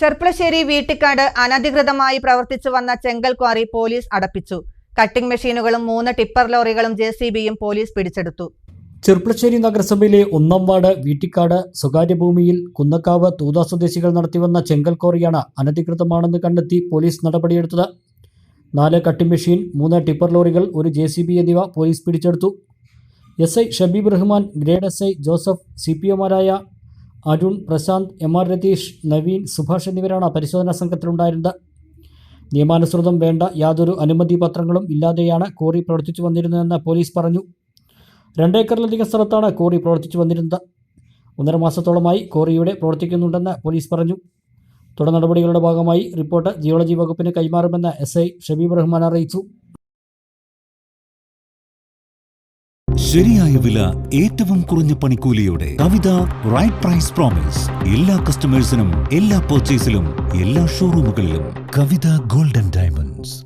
ചെർപ്പളശ്ശേരി വീട്ടിക്കാട് അനധികൃതമായി പ്രവർത്തിച്ചു വന്ന ചെങ്കൽ ക്വാറി പോലീസ് അടപ്പിച്ചു. കട്ടിംഗ് മെഷീനുകളും മൂന്ന് ടിപ്പർ ലോറികളും ജെ പോലീസ് പിടിച്ചെടുത്തു. ചെർപ്പളശ്ശേരി നഗരസഭയിലെ ഒന്നാം വാർഡ് വീട്ടിക്കാട് സ്വകാര്യ ഭൂമിയിൽ കുന്നക്കാവ് തൂത സ്വദേശികൾ നടത്തിവന്ന ചെങ്കൽ ക്വാറിയാണ് അനധികൃതമാണെന്ന് കണ്ടെത്തി പോലീസ് നടപടിയെടുത്തത്. നാല് കട്ടിംഗ് മെഷീൻ മൂന്ന് ടിപ്പർ ലോറികൾ ഒരു ജെ എന്നിവ പോലീസ് പിടിച്ചെടുത്തു. S I Shabeeb Rahman grade S I Joseph C P ഒമാരായ Arun Prashanth M R Ratheesh Naveen Subhash എന്നിവരാണ് പരിശോധനാ സംഘത്തിലുണ്ടായിരുന്നത്. നിയമാനുസൃതം വേണ്ട യാതൊരു അനുമതി പത്രങ്ങളും ഇല്ലാതെയാണ് കോറി പ്രവർത്തിച്ചു വന്നിരുന്നതെന്ന് പോലീസ് പറഞ്ഞു. രണ്ടേക്കറിലധികം സ്ഥലത്താണ് കോറി പ്രവർത്തിച്ചു വന്നിരുന്നത്. ഒന്നര മാസത്തോളമായി കോറിയുടെ പ്രവർത്തിക്കുന്നുണ്ടെന്ന് പോലീസ് പറഞ്ഞു. തുടർ നടപടികളുടെ ഭാഗമായി റിപ്പോർട്ട് ജിയോളജി വകുപ്പിന് കൈമാറുമെന്ന് എസ് ഐ ഷബീബ് റഹ്മാൻ അറിയിച്ചു. ശരിയായ വില ഏറ്റവും കുറഞ്ഞ പണിക്കൂലിയോടെ കവിത റൈറ്റ് പ്രൈസ് പ്രോമിസ് എല്ലാ കസ്റ്റമേഴ്സിനും എല്ലാ പർച്ചേസിലും എല്ലാ ഷോറൂമുകളിലും കവിത ഗോൾഡൻ ഡയമണ്ട്സ്